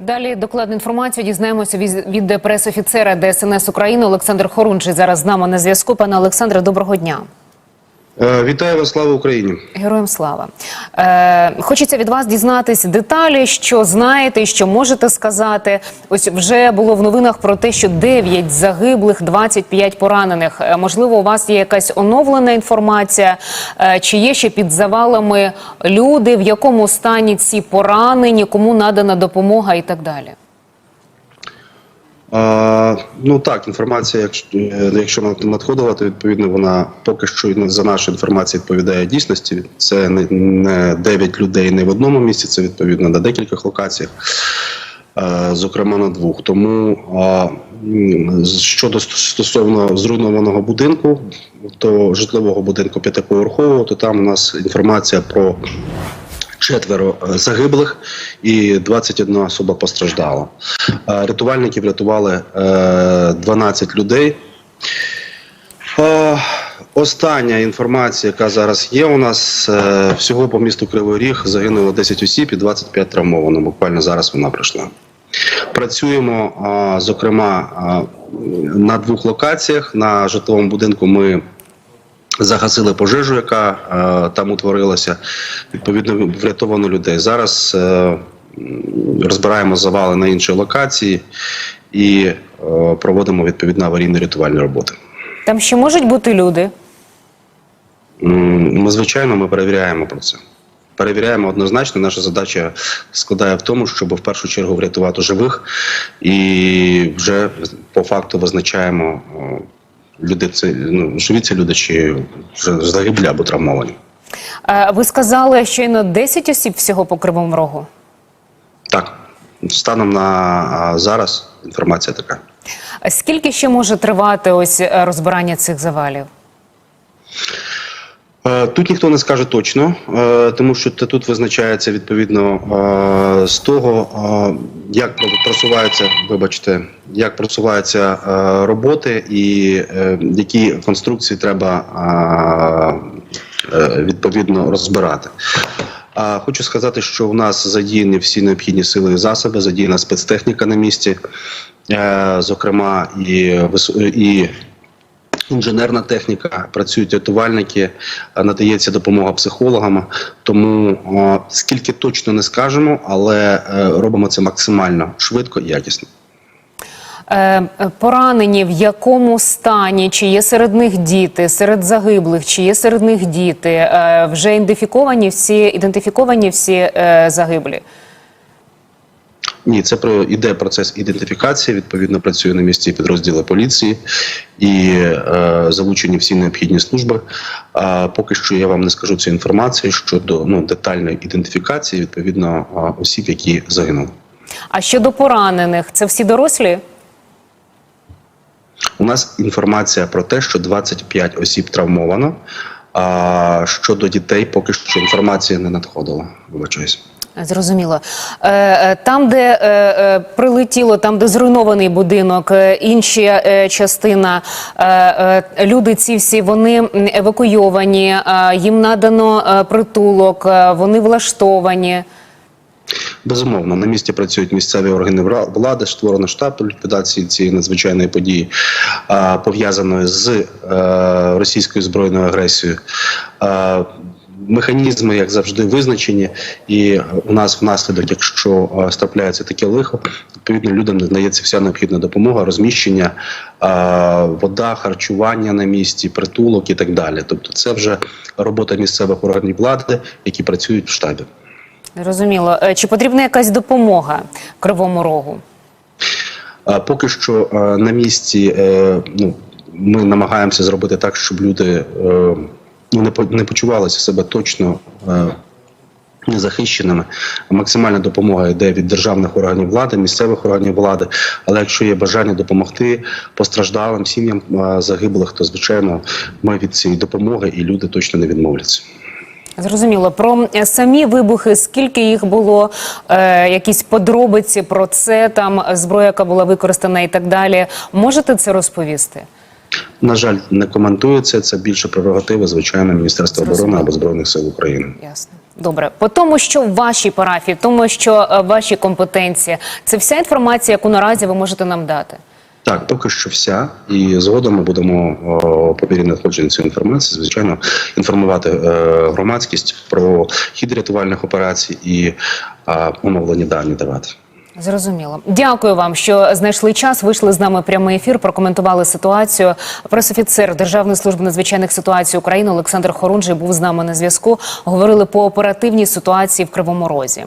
Далі докладну інформацію дізнаємося від, пресофіцера ДСНС України Олександр Хорунчий. Зараз з нами на зв'язку. Пане Олександре, доброго дня. Е, Вітаю вас, слава Україні. Героям слава. Е, хочеться від вас дізнатись деталі, що знаєте що можете сказати. Ось вже було в новинах про те, що 9 загиблих, 25 поранених. Е, можливо, у вас є якась оновлена інформація, е, чи є ще під завалами люди, в якому стані ці поранені, кому надана допомога і так далі. Ну так, інформація, якщо, е, якщо надходила, то відповідно вона поки що за нашу інформацію відповідає дійсності. Це не, не 9 людей не в одному місці, це відповідно на декількох локаціях, е, зокрема на двох. Тому щодо стосовно зруйнованого будинку, то житлового будинку п'ятиповерхового, то там у нас інформація про четверо е, загиблих і 21 особа постраждала. Е, Рятувальники врятували е, 12 людей. Е, Остання інформація, яка зараз є у нас, всього по місту Кривий Ріг загинуло 10 осіб і 25 травмовано. Буквально зараз вона прийшла. Працюємо, зокрема, на двох локаціях. На житловому будинку ми загасили пожежу, яка е, там утворилася. Відповідно, врятовано людей. Зараз е, розбираємо завали на іншій локації і е, проводимо відповідно аварійно-рятувальні роботи. Там ще можуть бути люди. Ми, звичайно, ми перевіряємо про це. Перевіряємо однозначно. Наша задача складає в тому, щоб в першу чергу врятувати живих, і вже по факту визначаємо е, люди. Це ну живі це люди чи загиблі або травмовані. Е, ви сказали, щойно 10 осіб всього по кривому рогу. Так, станом на зараз інформація така. Скільки ще може тривати ось е, розбирання цих завалів? Е, Тут ніхто не скаже точно, е, тому що тут визначається відповідно е, з того, як просуваються, вибачте, як просуваються роботи і які конструкції треба відповідно розбирати. Хочу сказати, що в нас задіяні всі необхідні сили і засоби, задіяна спецтехніка на місці, зокрема і і інженерна техніка, працюють рятувальники, е, надається допомога психологам. Тому е, скільки точно не скажемо, але е, робимо це максимально швидко і якісно. Поранені в якому стані? Чи є серед них діти, серед загиблих, чи є серед них діти? Вже ідентифіковані всі ідентифіковані всі загиблі. Ні, це про іде процес ідентифікації. Відповідно, працює на місці підрозділи поліції і е, залучені всі необхідні служби. А поки що я вам не скажу цю інформацію щодо ну детальної ідентифікації відповідно осіб, які загинули. А щодо поранених, це всі дорослі? У нас інформація про те, що 25 осіб травмовано. А щодо дітей, поки що інформація не надходила. Вибачаюсь. Зрозуміло. Е, е, Там, де е, прилетіло, там, де зруйнований будинок, інша частина, люди ці всі вони евакуйовані, їм надано притулок, вони влаштовані. Безумовно, на місці працюють місцеві органи влади, створено штаб ліквідації цієї надзвичайної події, пов'язаної з російською збройною агресією. Е, Механізми, як завжди, визначені, і у нас внаслідок, якщо е, трапляється таке лихо, відповідно людям надається вся необхідна допомога, розміщення, е, вода, харчування на місці, притулок і так далі. Тобто, це вже робота місцевих органів влади, які працюють в штабі. Зрозуміло. Е, Чи потрібна якась допомога Кривому Рогу? Поки що е, на місці е, ну, ми намагаємося зробити так, щоб люди е, не по- почувалися себе точно е, незахищеними. Максимальна допомога йде від державних органів влади, місцевих органів влади. Але якщо є бажання допомогти постраждалим сім'ям е, загиблих, то звичайно ми від цієї допомоги і люди точно не відмовляться. Зрозуміло. Про е, самі вибухи, скільки їх було, е, якісь подробиці про це, там зброя, яка була використана і так далі. Можете це розповісти? На жаль, не коментується. Це більше прерогативи, звичайно, Міністерства оборони або Збройних сил України. Ясно. Добре, по тому, що в вашій парафії, тому що е, ваші компетенції, це вся інформація, яку наразі ви можете нам дати. Так, поки що вся, і згодом ми будемо о, по мірі надходження цієї інформації, звичайно, інформувати е, громадськість про хід рятувальних операцій і е, оновлені дані давати. Зрозуміло. Дякую вам, що знайшли час. Вийшли з нами прямий ефір, прокоментували ситуацію. Пресофіцер Державної служби надзвичайних ситуацій України Олександр Хорунжий був з нами на зв'язку. Говорили по оперативній ситуації в Кривому Розі.